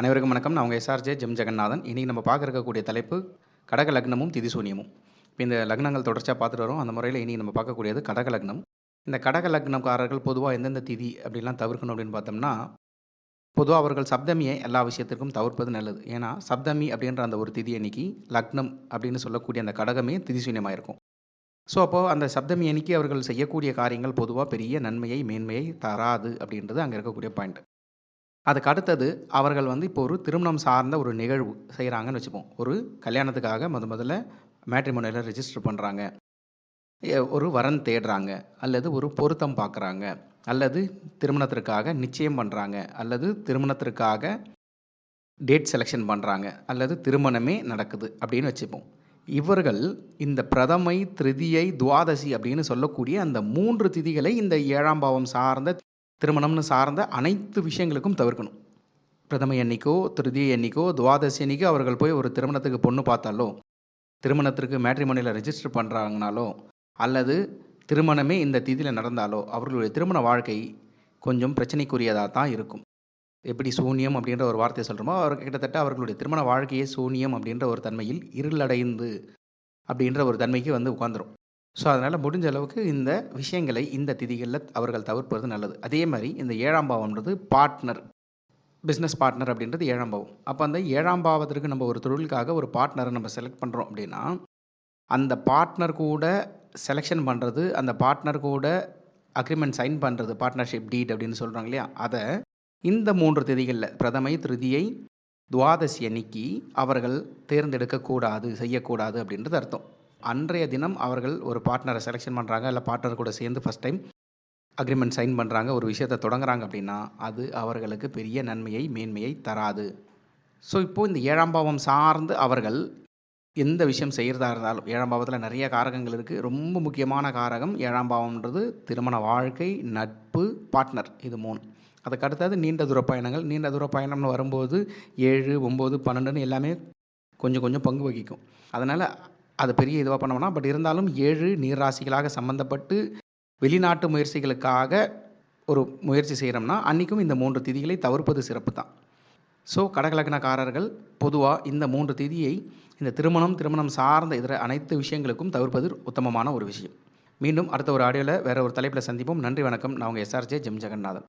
அனைவருக்கும் வணக்கம். நான் உங்கள் எஸ்ஆர்ஜே ஜெம் ஜெகநாதன். இன்றைக்கி நம்ம பார்க்க இருக்கக்கூடிய தலைப்பு கடக லக்னமும் திதிசூன்யமும் இப்போ இந்த லக்னங்கள் தொடர்ச்சியாக பார்த்துட்டு வரோம். அந்த முறையில் இன்றைக்கி நம்ம பார்க்கக்கூடியது கடக லக்னம். இந்த கடக லக்னக்காரர்கள் பொதுவாக எந்தெந்த திதி அப்படிலாம் தவிர்க்கணும் அப்படின்னு பார்த்தோம்னா பொதுவாக அவர்கள் சப்தமியை எல்லா விஷயத்திற்கும் தவிர்ப்பது நல்லது. ஏன்னா சப்தமி அப்படின்ற அந்த ஒரு திதி அன்னைக்கு லக்னம் அப்படின்னு சொல்லக்கூடிய அந்த கடகமே திதிசூன்யமாக இருக்கும் ஸோ அப்போது அந்த சப்தமி அன்னைக்கு அவர்கள் செய்யக்கூடிய காரியங்கள் பொதுவாக பெரிய நன்மையை மேன்மையை தராது அப்படின்றது அங்கே இருக்கக்கூடிய பாயிண்ட். அதுக்கு அடுத்தது அவர்கள் வந்து இப்போ ஒரு திருமணம் சார்ந்த ஒரு நிகழ்வு செய்கிறாங்கன்னு வச்சுப்போம். ஒரு கல்யாணத்துக்காக முத முதல்ல மேட்ரிமோனியில் ரிஜிஸ்டர் பண்ணுறாங்க ஒரு வரன் தேடுறாங்க. அல்லது ஒரு பொருத்தம் பார்க்குறாங்க அல்லது திருமணத்திற்காக நிச்சயம் பண்ணுறாங்க அல்லது திருமணத்திற்காக டேட் செலெக்ஷன் பண்ணுறாங்க அல்லது திருமணமே நடக்குது அப்படின்னு வச்சுப்போம். இவர்கள் இந்த பிரதமை திருதியை துவாதசி அப்படின்னு சொல்லக்கூடிய அந்த மூன்று திதிகளை இந்த ஏழாம் பாவம் சார்ந்த திருமணம்னு சார்ந்த அனைத்து விஷயங்களுக்கும் தவிர்க்கணும். பிரதம எண்ணிக்கோ திருதிய எண்ணிக்கோ துவாதசி அன்னைக்கோ அவர்கள் போய் ஒரு திருமணத்துக்கு பொண்ணு பார்த்தாலோ திருமணத்திற்கு மேட்ரிமோனியில் ரெஜிஸ்டர் பண்ணுறாங்கனாலோ அல்லது திருமணமே இந்த திதியில் நடந்தாலோ அவர்களுடைய திருமண வாழ்க்கை கொஞ்சம் பிரச்சனைக்குரியதாக தான் இருக்கும். எப்படி சூன்யம் அப்படின்ற ஒரு வார்த்தையை சொல்கிறோமோ அவர் கிட்டத்தட்ட அவர்களுடைய திருமண வாழ்க்கையே சூன்யம் அப்படின்ற ஒரு தன்மையில் இருளடைந்து அப்படின்ற ஒரு தன்மைக்கு வந்து உட்காந்துரும் ஸோ அதனால் முடிஞ்ச அளவுக்கு இந்த விஷயங்களை இந்த திதிகளில் அவர்கள் தவிர்ப்பது நல்லது. அதே மாதிரி இந்த ஏழாம் பாவம்ன்றது பார்ட்னர் பிஸ்னஸ் பார்ட்னர் அப்படின்றது ஏழாம் பாவம். அப்போ அந்த ஏழாம் பாவத்திற்கு நம்ம ஒரு தொழிலுக்காக ஒரு பார்ட்னரை நம்ம செலக்ட் பண்ணுறோம் அப்படின்னா அந்த பார்ட்னர் கூட செலெக்ஷன் பண்ணுறது அந்த பார்ட்னர் கூட அக்ரிமெண்ட் சைன் பண்ணுறது பார்ட்னர்ஷிப் டீட் அப்படின்னு சொல்கிறாங்க இல்லையா? அதை இந்த மூன்று திதிகளில் பிரதமை திருதியை துவாதசி அன்னைக்கு அவர்கள் தேர்ந்தெடுக்கக்கூடாது செய்யக்கூடாது அப்படின்றது அர்த்தம். அன்றைய தினம் அவர்கள் ஒரு பார்ட்னரை செலெக்ஷன் பண்ணுறாங்க இல்லை பார்ட்னர் கூட சேர்ந்து ஃபஸ்ட் டைம் அக்ரிமெண்ட் சைன் பண்ணுறாங்க ஒரு விஷயத்தை தொடங்குறாங்க அப்படின்னா அது அவர்களுக்கு பெரிய நன்மையை மேன்மையை தராது. ஸோ இப்போது இந்த ஏழாம் பாவம் சார்ந்து அவர்கள் எந்த விஷயம் செய்கிறதா இருந்தாலும் ஏழாம் பாவத்தில் நிறைய காரகங்கள் இருக்குது ரொம்ப முக்கியமான காரகம் ஏழாம் பாவம்ன்றது திருமண வாழ்க்கை நட்பு பார்ட்னர் இது மூணு. அதுக்கு அடுத்தது நீண்ட தூர பயணங்கள். நீண்ட தூர பயணம்னு வரும்போது ஏழு ஒம்பது பன்னெண்டுன்னு எல்லாமே கொஞ்சம் கொஞ்சம் பங்கு வகிக்கும். அதனால் அது பெரிய இதுவாக பண்ணோம்னா பட் இருந்தாலும் ஏழு நீர்ராசிகளாக சம்மந்தப்பட்டு வெளிநாட்டு முயற்சிகளுக்காக ஒரு முயற்சி செய்கிறோம்னா அன்றைக்கும் இந்த மூன்று திதிகளை தவிர்ப்பது சிறப்பு தான். ஸோ கடகலக்கணக்காரர்கள் பொதுவாக இந்த மூன்று திதியை இந்த திருமணம் திருமணம் சார்ந்த இதர அனைத்து விஷயங்களுக்கும் தவிர்ப்பது உத்தமமான ஒரு விஷயம். மீண்டும் அடுத்த ஒரு ஆடியோவில் வேறு ஒரு தலைப்பில் சந்திப்போம். நன்றி வணக்கம். நான் உங்கள் எஸ்ஆர்ஜே ஜெம் ஜெகநாதன்.